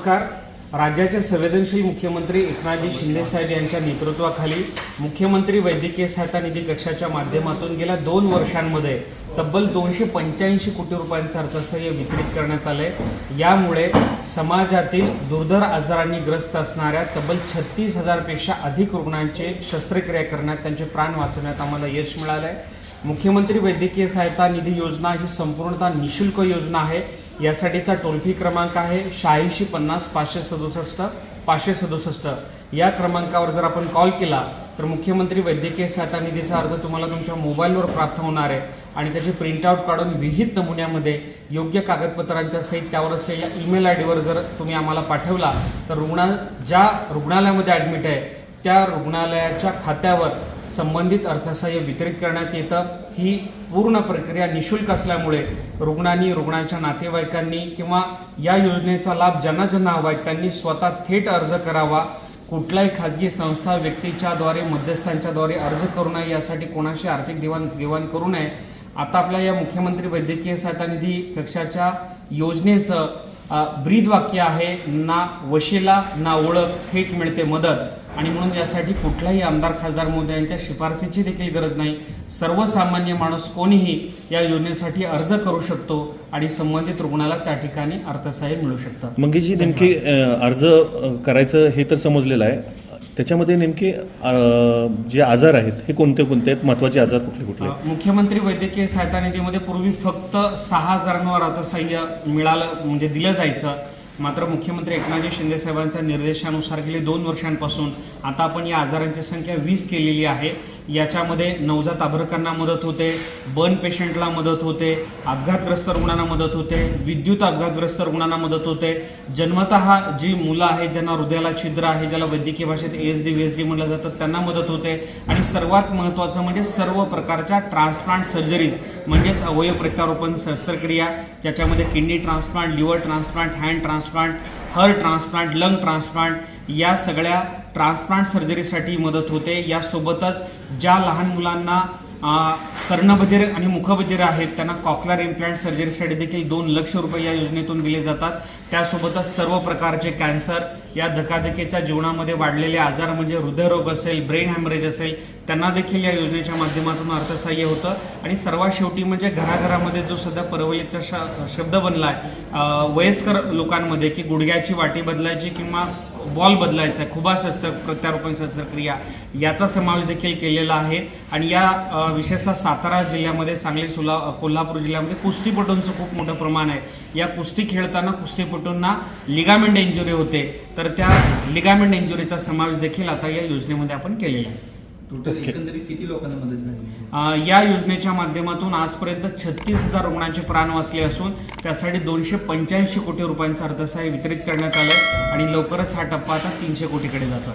नमस्कार. राज्याचे संवेदनशील मुख्यमंत्री एकनाथजी शिंदे साहेब यांच्या नेतृत्वाखाली मुख्यमंत्री वैद्यकीय सहायता निधी कक्षाच्या माध्यमातून गेल्या दोन वर्षांमध्ये तब्बल दोनशे पंच्याऐंशी कोटी रुपयांचं अर्थसहाय्य वितरित करण्यात आलंय. यामुळे समाजातील दुर्धर आजारांनी ग्रस्त असणाऱ्या तब्बल छत्तीस हजारपेक्षा अधिक रुग्णांचे शस्त्रक्रिया करण्यात त्यांचे प्राण वाचवण्यात आम्हाला यश मिळालंय. मुख्यमंत्री वैद्यकीय सहायता निधी योजना ही संपूर्णतः निशुल्क योजना आहे. यासाठीचा टोल फ्री क्रमांक आहे शहाऐंशी पन्नास पाचशे सदुसष्ट पाचशे सदुसष्ट. या क्रमांकावर जर आपण कॉल केला तर मुख्यमंत्री वैद्यकीय सहायता निधीचा अर्ज तुम्हाला तुमच्या मोबाईलवर प्राप्त होणार आहे आणि त्याची प्रिंटआउट काढून विहित नमुन्यामध्ये योग्य कागदपत्रांच्या सहित त्यावर असलेल्या ईमेल आय डीवर जर तुम्ही आम्हाला पाठवला तर रुग्णा ज्या रुग्णालयामध्ये ॲडमिट आहे त्या रुग्णालयाच्या खात्यावर संबंधित अर्थसहाय्य वितरित करण्यात येतं. ही पूर्ण प्रक्रिया निशुल्क असल्यामुळे रुग्णांनी रुग्णाच्या नातेवाईकांनी किंवा या योजनेचा लाभ ज्यांना ज्यांना हवा आहे त्यांनी स्वतः थेट अर्ज करावा. कुठलाही खाजगी संस्था व्यक्तीच्याद्वारे मध्यस्थांच्याद्वारे अर्ज करू नये. यासाठी कोणाशी आर्थिक देवाण घेवाण करू नये. आता आपल्या या मुख्यमंत्री वैद्यकीय सहायता निधी कक्षाच्या योजनेचं ब्रीद वाक्य आहे. ना वशिला ना ओळख थेट मिळते मदत. आणि म्हणून यासाठी कुठलाही आमदार खासदार मोदयांच्या शिफारसीची देखील गरज नाही. सर्वसामान्य माणूस कोणीही या योजनेसाठी अर्ज करू शकतो आणि संबंधित रुग्णाला त्या ठिकाणी अर्थसहाय्य मिळू शकतं मंगेशजी नेमके अर्ज करायचं हे तर समजलेलं आहे. त्याच्यामध्ये नेमके जे आजार आहेत हे कोणते कोणते आहेत? महत्त्वाचे आजार कुठले कुठले मुख्यमंत्री वैद्यकीय सहायता निधीमध्ये पूर्वी फक्त सहा हजारांवर अर्थसहाय्य मिळालं म्हणजे दिलं जायचं. मात्र मुख्यमंत्री एकनाथजी शिंदे साहेबांच्या निर्देशानुसार गेले दोन वर्षांपासून आता आपण या आजारांची संख्या वीस केलेली आहे. याच्यामध्ये नवजात आभरकांना मदत होते बर्न पेशंटला मदत होते अपघातग्रस्त रुग्णांना मदत होते विद्युत अपघातग्रस्त रुग्णांना मदत होते. जन्मतः जी मुलं आहेत ज्यांना हृदयाला छिद्र आहे ज्याला वैद्यकीय भाषेत एस डी डी म्हटलं जातं त्यांना मदत होते. आणि सर्वात महत्त्वाचं म्हणजे सर्व प्रकारच्या ट्रान्सप्लांट सर्जरीज म्हणजेच अवयव प्रत्यारोपण शस्त्रक्रिया ज्याच्यामध्ये kidney transplant liver transplant hand transplant heart transplant lung transplant या सगळ्या ट्रान्सप्लांट सर्जरीसाठी मदत होते. यासोबतच ज्या लहान मुलांना अ, कर्णबधिर आणि मुखबधिर आहेत त्यांना कॉकलर इम्प्लांट सर्जरीसाठी देखील दोन लक्ष रुपये या योजनेतून दिले जातात. त्यासोबतच सर्व प्रकारचे कॅन्सर या धकाधकीच्या जीवनामध्ये वाढलेले आजार म्हणजे हृदयरोग असेल ब्रेन हॅमरेज असेल त्यांना देखील या योजनेच्या माध्यमातून अर्थसहाय्य होतं. आणि सर्वात शेवटी म्हणजे घराघरामध्ये जो सध्या परवलीचा श शब्द बनला आहे वयस्कर लोकांमध्ये की गुडघ्याची वाटी बदलायची किंवा बॉल बदलायचा आहे. खुबा शस्त्र प्रत्यारोपण शस्त्रक्रिया याचा समावेश देखील केलेला आहे. आणि या विशेषतः सातारा जिल्ह्यामध्ये सांगली सोला कोल्हापूर जिल्ह्यामध्ये कुस्तीपटूंचं खूप मोठं प्रमाण आहे. या कुस्ती खेळताना कुस्तीपटूंना लिगामेंट इंजुरी होते. तर त्या लिगामेंट इंजुरीचा समावेश देखील आता या योजनेमध्ये आपण केलेला आहे. टोटल एकंदरीत किती लोकांना मदत झाली? अ, या योजनेच्या माध्यमातून आजपर्यंत छत्तीस हजार रुग्णांचे प्राण वाचले असून त्यासाठी दोनशे पंच्याऐंशी कोटी रुपयांचं अर्थसहाय्य वितरित करण्यात आलं आणि लवकरच हा टप्पा आता तीनशे कोटीकडे जातो